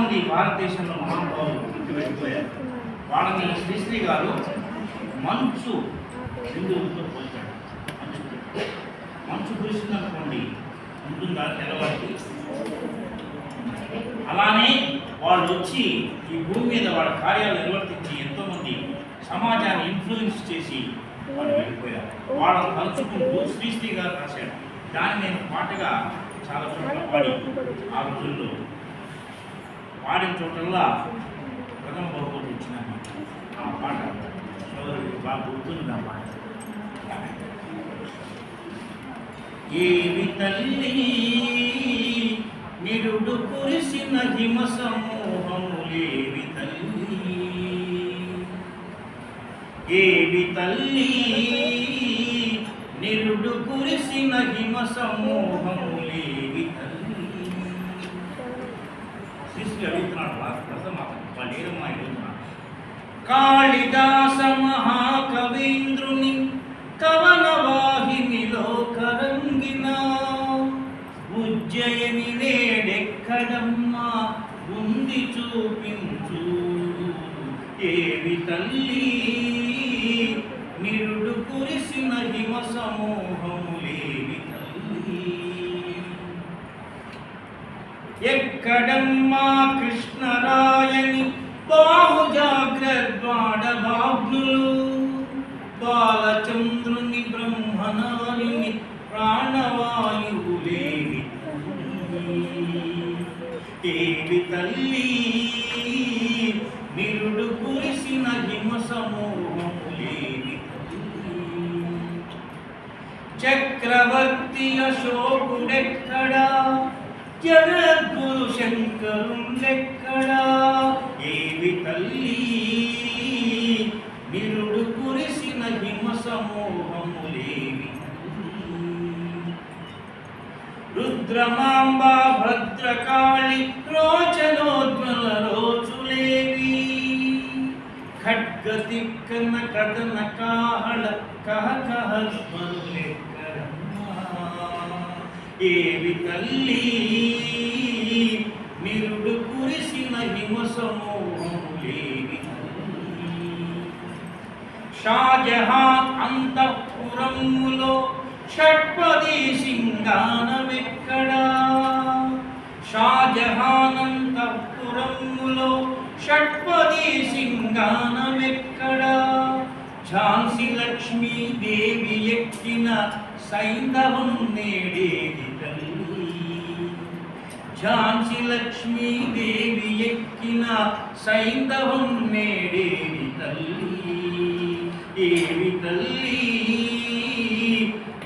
మంది భారతదేశంలో మహానుభావులు పుట్టి వెళ్ళిపోయారు వాళ్ళని శ్రీశ్రీ గారు మంచు హిందువులతో పోల్చాడు మంచు మంచు కురిసిందనుకోండి ఉంటుందా తెల్లవారికి? అలానే వాళ్ళు వచ్చి ఈ భూమి మీద వాళ్ళ కార్యాలు నిర్వర్తించి ఎంతోమంది సమాజాన్ని ఇన్ఫ్లుయెన్స్ చేసి వాళ్ళు వెళ్ళిపోయారు. వాళ్ళని తలుచుకుంటూ శ్రీశ్రీ గారు రాశాడు దాన్ని నేను పాటగా చాలా చోట్ల పాడి ఆ రోజుల్లో పాడిన చోటల్లా ప్రథమ బహుమతి ఇచ్చిన ఆ పాట సోదరుడికి బాగా గుర్తుంది ఆ పాట. ఏవి తల్లి నిరుడు కురిసిన హిమ సమూహములేవి తల్లి? ఏవి తల్లి నిరుడు కురిసిన హిమ సమూహము తల్లి శిష్యులు అడుగుతున్నాడు వారు ప్రథమ లేదమ్మా అడుగుతున్నాడు కాళిదాస మహాకవీంద్రుని కవన వాహినిలో కరంగిన ఉజ్జయని నేడెక్కడమ్మా ఉంది చూపించు. ఏవి తల్లి నిరుడు కురిసిన హిమ సమూహములేవి తల్లి ఎక్కడమ్మా కృష్ణరాయని? బాహు జాగ్రద్వాడభాగ్నులు బాలచంద్రుని బ్రహ్మనాయుని ప్రాణవాయువులేవి. ఏవి తల్లి? నిరుడు కురిసిన హిమ చక్రవర్తి అశోకుడెక్కడా? జగద్గురు శంకరుండెక్కడా ఏవి తల్లి? నిరుడు కురిసిన హిమ సమూహములేవి రుద్రమాంబ భద్రకాళి రోచనోజ్వల రోజులేవి ఖడ్గతిక్కన కథన కాహళ కహ కహ స్మరులేవి ఏవి తల్లి? నిరుడు కురిసిన హిమ సమూహములేవి షాజహాన్ అంతఃపురములో షట్పది సింగానమెక్కడా? షాజహాన్ అంతఃపురములో షట్పది సింగానమెక్కడా? ఝాన్సీ లక్ష్మీ దేవి ఎక్కిన సైంధవం నేడేది తల్లి. ఝాన్సీ లక్ష్మీ దేవి ఎక్కిన సైంధవం నేడేది తల్లి. ఏవి తల్లి?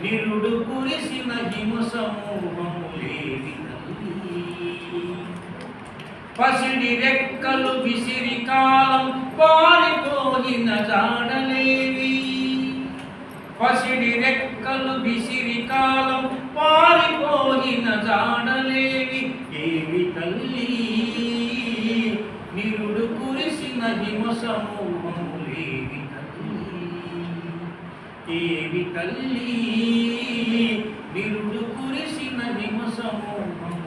నిరుడు కురిసిన హిమ సమూహము సమూహములేవి తల్లి. పసిడి రెక్కలు విసిరి కాలం పా పారిపోయిన జాడలేవి. పసిడి రెక్కలు విసిరి కాలం పారిపోయిన జాడలేవి. ఏవి తల్లి? నిరుడు కురిసిన హిమ సమూహములేవి తల్లి? ఏవి తల్లి? నిరుడు కురిసిన హిమ సమూహం